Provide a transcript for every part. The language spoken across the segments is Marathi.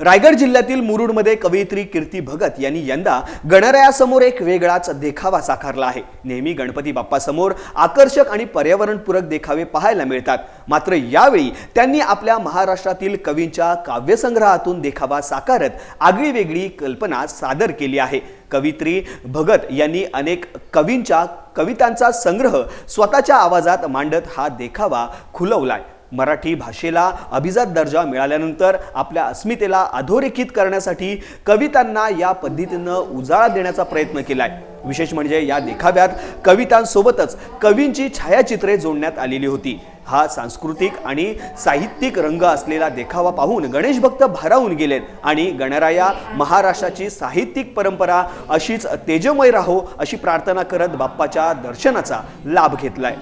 रायगड जिल्ह्यातील मुरुडमध्ये कवयित्री कीर्ती भगत यांनी यंदा गणरायासमोर एक वेगळाच देखावा साकारला आहे. नेहमी गणपती बाप्पासमोर आकर्षक आणि पर्यावरणपूरक देखावे पाहायला मिळतात. मात्र यावेळी त्यांनी आपल्या महाराष्ट्रातील कवींच्या काव्यसंग्रहातून देखावा साकारत आगळी वेगळी कल्पना सादर केली आहे. कवित्री भगत यांनी अनेक कवींच्या कवितांचा संग्रह स्वतःच्या आवाजात मांडत हा देखावा खुलवलाय. मराठी भाषेला अभिजात दर्जा मिळाल्यानंतर आपल्या अस्मितेला अधोरेखित करण्यासाठी कवितांना या पद्धतीनं उजाळा देण्याचा प्रयत्न केला आहे विशेष म्हणजे या देखाव्यात कवितांसोबतच कवींची छायाचित्रे जोडण्यात आलेली होती. हा सांस्कृतिक आणि साहित्यिक रंग असलेला देखावा पाहून गणेश भक्त भारावून गेलेत आणि गणराया महाराष्ट्राची साहित्यिक परंपरा अशीच तेजमय राहो अशी प्रार्थना करत बाप्पाच्या दर्शनाचा लाभ घेतलाय.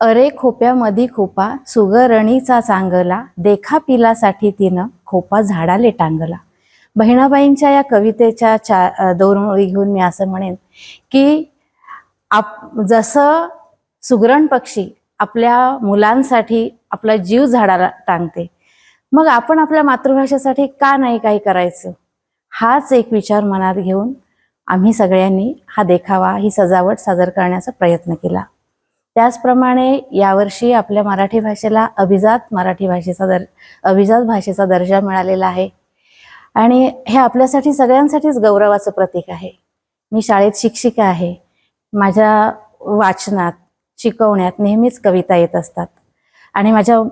अरे खोप्यामधी खोपा सुगरणीचा चांगला देखा पिलासाठी तिनं खोपा झाडाले टांगला. बहिणाबाईंच्या या कवितेच्या चा अ, दोन घेऊन मी असं म्हणेन की आप जसं सुगरण पक्षी आपल्या मुलांसाठी आपला जीव झाडाला टांगते मग आपण आपल्या मातृभाषेसाठी का नाही काही करायचं? हाच एक विचार मनात घेऊन आम्ही सगळ्यांनी हा देखावा ही सजावट सादर करण्याचा प्रयत्न केला. त्याचप्रमाणे यावर्षी आपल्या मराठी भाषेला अभिजात मराठी भाषेचा दर अभिजात भाषेचा दर्जा मिळालेला आहे. आणि हे आपल्यासाठी सगळ्यांसाठीच गौरवाचं प्रतीक आहे. मी शाळेत शिक्षिका आहे. माझ्या वाचनात शिकवण्यात नेहमीच कविता येत असतात. आणि माझ्या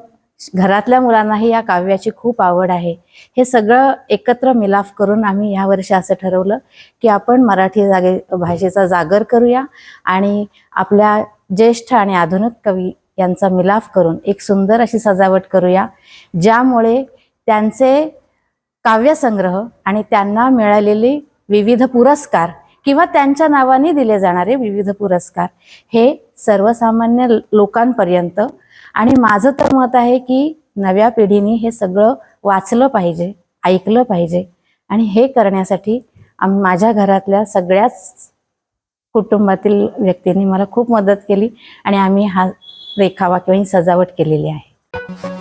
घरातल्या मुलांनाही या काव्याची खूप आवड आहे. हे सगळं एकत्र मिलाफ करून आम्ही या वर्षी असं ठरवलं की आपण मराठी जागे भाषेचा जागर करूया आणि आपल्या ज्येष्ठ आणि आधुनिक कवी यांचा मिलाफ करून एक सुंदर अशी सजावट करूया ज्यामुळे त्यांचे काव्यसंग्रह आणि त्यांना मिळालेले विविध पुरस्कार किंवा त्यांच्या नावाने दिले जाणारे विविध पुरस्कार हे सर्वसामान्य लोकांपर्यंत. आणि माझं तर मत आहे की नव्या पिढीने हे सगळं वाचलं पाहिजे ऐकलं पाहिजे. आणि हे करण्यासाठी आम माझ्या घरातल्या सगळ्याच कुटुंबातील व्यक्तींनी मला खूप मदत केली आणि आम्ही हा रेखावा किंवा ही सजावट केलेली आहे.